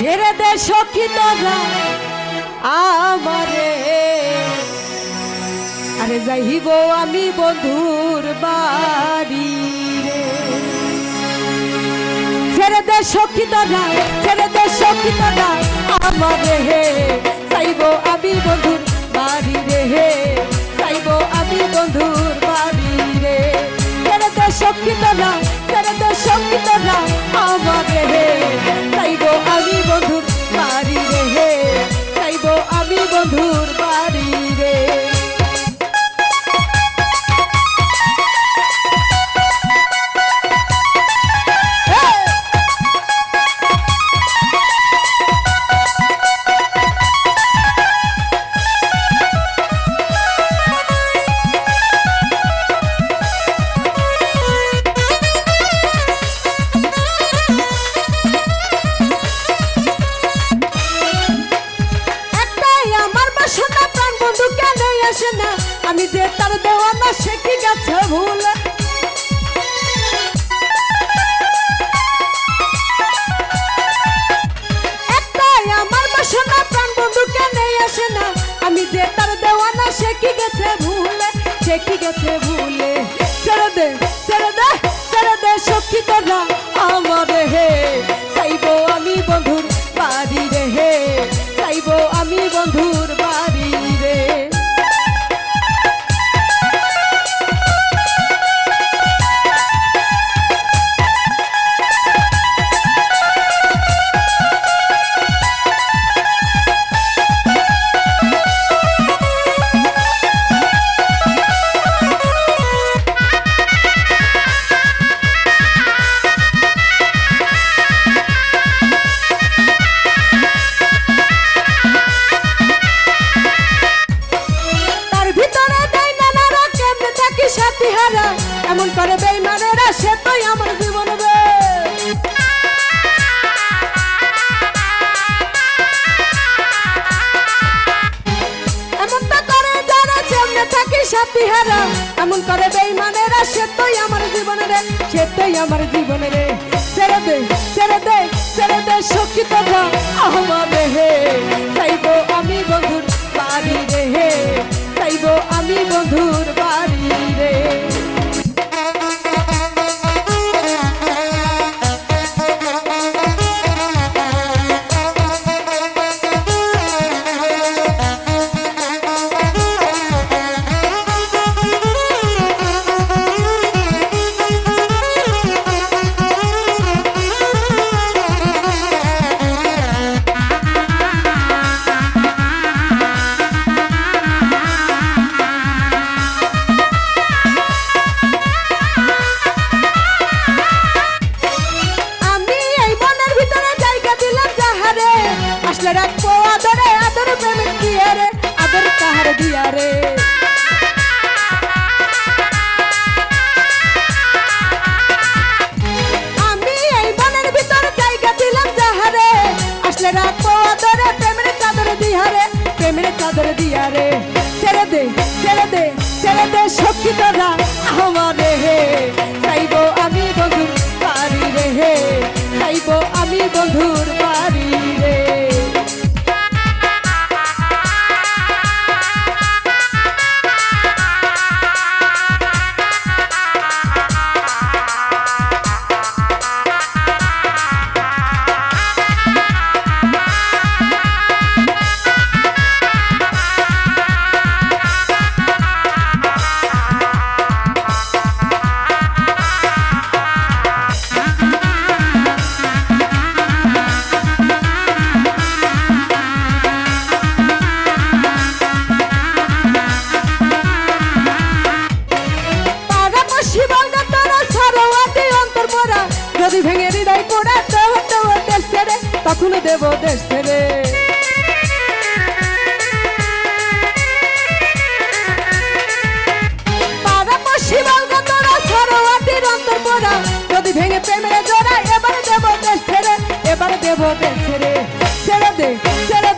ছেড়ে দে সখী তোরা আমারে। আরে যাইব আমি বন্ধুর বাড়ি ছেড়ে দে সখী তোরা ছেড়ে দে সখী তোরা আমারে। হে যাইব আমি বন্ধুর বাড়ি রে। হে আসে না। আমি যে তার দেওয়ানা, সে কি গেছে ভুল? না। আমি যে তার দেওয়ানা, সে কি গেছে ভুলে? সে কি গেছে ভুলে? দে দে দে, সখী আমারে হে। চাইব আমি বন্ধুর বাড়ি রে হে। চাইব আমি বন্ধুর এমন করে বেইমানেরা সে তোই আমার জীবন রে সে তোই আমার জীবন রে ছেড়ে দে ছেড়ে দে ছেড়ে দে সখী কথা আমারে হে। চাইব আমি বন্ধুর বাড়ি রে হে। আমি আসলে রাখব আদরে, আদর প্রেমের দিয়ে রে আদর কাহার দিয়া রে আমি এই মনের ভিতরে জায়গা দিলাম যাহারে। আসলে রাখব আদরে, প্রেমের চাদর দিহারে প্রেমের চাদর দিয়ারে। ছেড়ে দে ছেড়ে দে ছেড়ে দে, সখী তোরা আমারে হে। ভেঙে হৃদয় পোড়া দেব দেব দেশ ছেড়ে তখন দেব দেশ ছেড়ে। যদি ভেঙে প্রেমের জোড়া এবার দেব দেশ ছেড়ে, এবার দেব দেশ ছেড়ে। ছেড়ে দে, ছেড়ে